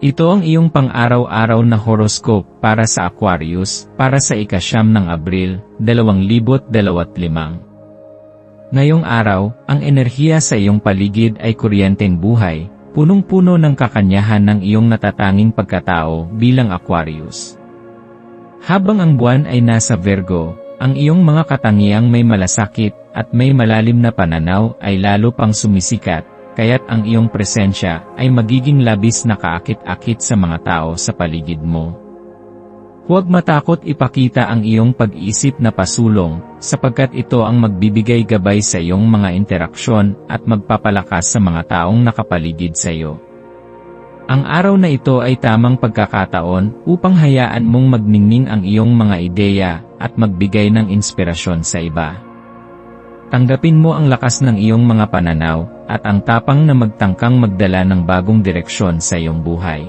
Ito ang iyong pang-araw-araw na horoscope para sa Aquarius, para sa ikasyam ng Abril, 2025. Ngayong araw, ang enerhiya sa iyong paligid ay kuryenteng buhay, punong-puno ng kakanyahan ng iyong natatanging pagkatao bilang Aquarius. Habang ang buwan ay nasa Virgo, ang iyong mga katangiang may malasakit at may malalim na pananaw ay lalo pang sumisikat, kaya't ang iyong presensya ay magiging labis na kaakit-akit sa mga tao sa paligid mo. Huwag matakot ipakita ang iyong pag-iisip na pasulong, sapagkat ito ang magbibigay gabay sa iyong mga interaksyon at magpapalakas sa mga taong nakapaligid sa iyo. Ang araw na ito ay tamang pagkakataon upang hayaan mong magningning ang iyong mga ideya at magbigay ng inspirasyon sa iba. Tanggapin mo ang lakas ng iyong mga pananaw, at ang tapang na magtangkang magdala ng bagong direksyon sa iyong buhay.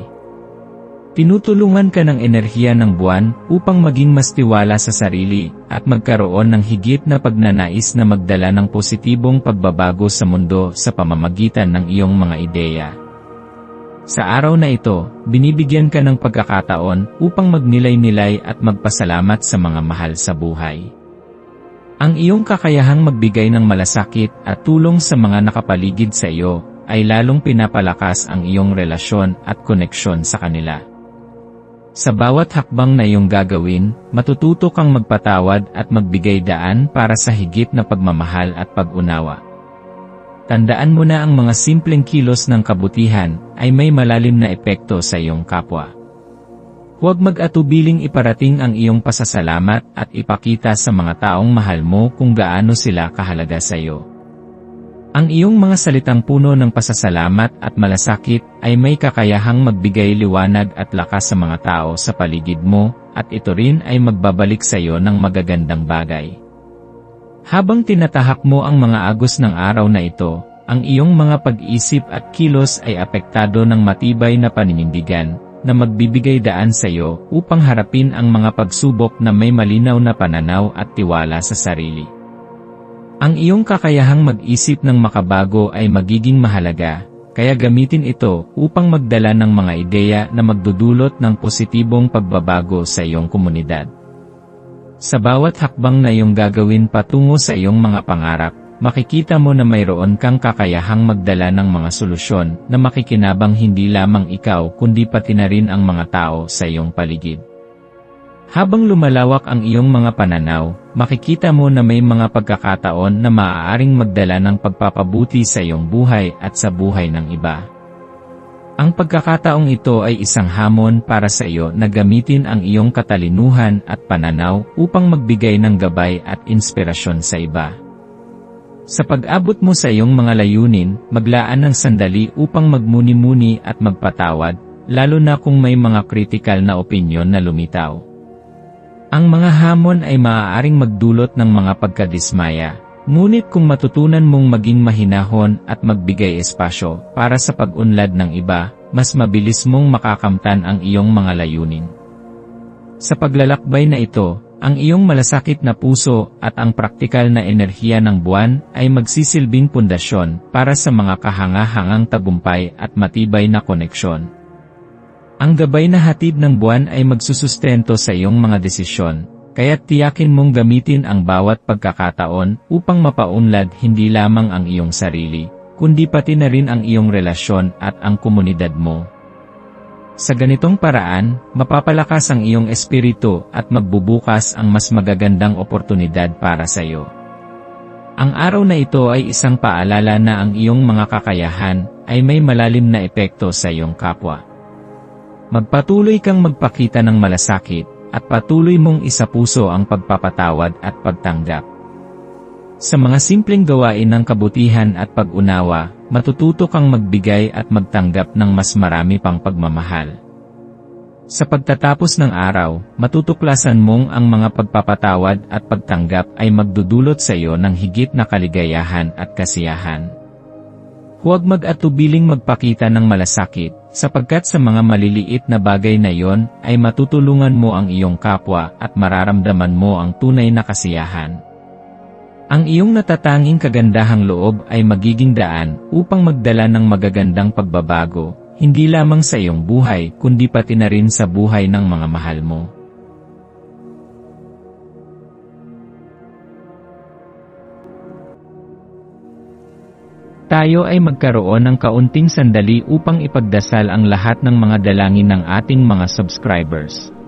Tinutulungan ka ng enerhiya ng buwan upang maging mas tiwala sa sarili, at magkaroon ng higit na pagnanais na magdala ng positibong pagbabago sa mundo sa pamamagitan ng iyong mga ideya. Sa araw na ito, binibigyan ka ng pagkakataon upang magnilay-nilay at magpasalamat sa mga mahal sa buhay. Ang iyong kakayahang magbigay ng malasakit at tulong sa mga nakapaligid sa iyo, ay lalong pinapalakas ang iyong relasyon at koneksyon sa kanila. Sa bawat hakbang na iyong gagawin, matututo kang magpatawad at magbigay daan para sa higit na pagmamahal at pag-unawa. Tandaan mo na ang mga simpleng kilos ng kabutihan ay may malalim na epekto sa iyong kapwa. Huwag mag-atubiling iparating ang iyong pasasalamat at ipakita sa mga taong mahal mo kung gaano sila kahalaga sa iyo. Ang iyong mga salitang puno ng pasasalamat at malasakit ay may kakayahang magbigay liwanag at lakas sa mga tao sa paligid mo, at ito rin ay magbabalik sa iyo ng magagandang bagay. Habang tinatahak mo ang mga agos ng araw na ito, ang iyong mga pag-isip at kilos ay apektado ng matibay na paninindigan, na magbibigay daan sa iyo upang harapin ang mga pagsubok na may malinaw na pananaw at tiwala sa sarili. Ang iyong kakayahang mag-isip ng makabago ay magiging mahalaga, kaya gamitin ito upang magdala ng mga ideya na magdudulot ng positibong pagbabago sa iyong komunidad. Sa bawat hakbang na iyong gagawin patungo sa iyong mga pangarap, makikita mo na mayroon kang kakayahang magdala ng mga solusyon na makikinabang hindi lamang ikaw kundi pati na rin ang mga tao sa iyong paligid. Habang lumalawak ang iyong mga pananaw, makikita mo na may mga pagkakataon na maaaring magdala ng pagpapabuti sa iyong buhay at sa buhay ng iba. Ang pagkakataong ito ay isang hamon para sa iyo na gamitin ang iyong katalinuhan at pananaw upang magbigay ng gabay at inspirasyon sa iba. Sa pag-abot mo sa iyong mga layunin, maglaan ng sandali upang magmuni-muni at magpatawad, lalo na kung may mga kritikal na opinyon na lumitaw. Ang mga hamon ay maaaring magdulot ng mga pagkadismaya, ngunit kung matutunan mong maging mahinahon at magbigay espasyo para sa pag-unlad ng iba, mas mabilis mong makakamtan ang iyong mga layunin. Sa paglalakbay na ito, ang iyong malasakit na puso at ang praktikal na enerhiya ng buwan ay magsisilbing pundasyon para sa mga kahangahangang tagumpay at matibay na koneksyon. Ang gabay na hatid ng buwan ay magsusustento sa iyong mga desisyon, kaya tiyakin mong gamitin ang bawat pagkakataon upang mapaunlad hindi lamang ang iyong sarili, kundi pati na rin ang iyong relasyon at ang komunidad mo. Sa ganitong paraan, mapapalakas ang iyong espiritu at magbubukas ang mas magagandang oportunidad para sa iyo. Ang araw na ito ay isang paalala na ang iyong mga kakayahan ay may malalim na epekto sa iyong kapwa. Magpatuloy kang magpakita ng malasakit at patuloy mong isapuso ang pagpapatawad at pagtanggap. Sa mga simpleng gawain ng kabutihan at pag-unawa, matututo kang magbigay at magtanggap ng mas marami pang pagmamahal. Sa pagtatapos ng araw, matutuklasan mong ang mga pagpapatawad at pagtanggap ay magdudulot sa iyo ng higit na kaligayahan at kasiyahan. Huwag mag-atubiling magpakita ng malasakit, sapagkat sa mga maliliit na bagay na iyon ay matutulungan mo ang iyong kapwa at mararamdaman mo ang tunay na kasiyahan. Ang iyong natatanging kagandahang loob ay magiging daan upang magdala ng magagandang pagbabago, hindi lamang sa iyong buhay kundi pati na rin sa buhay ng mga mahal mo. Tayo ay magkaroon ng kaunting sandali upang ipagdasal ang lahat ng mga dalangin ng ating mga subscribers,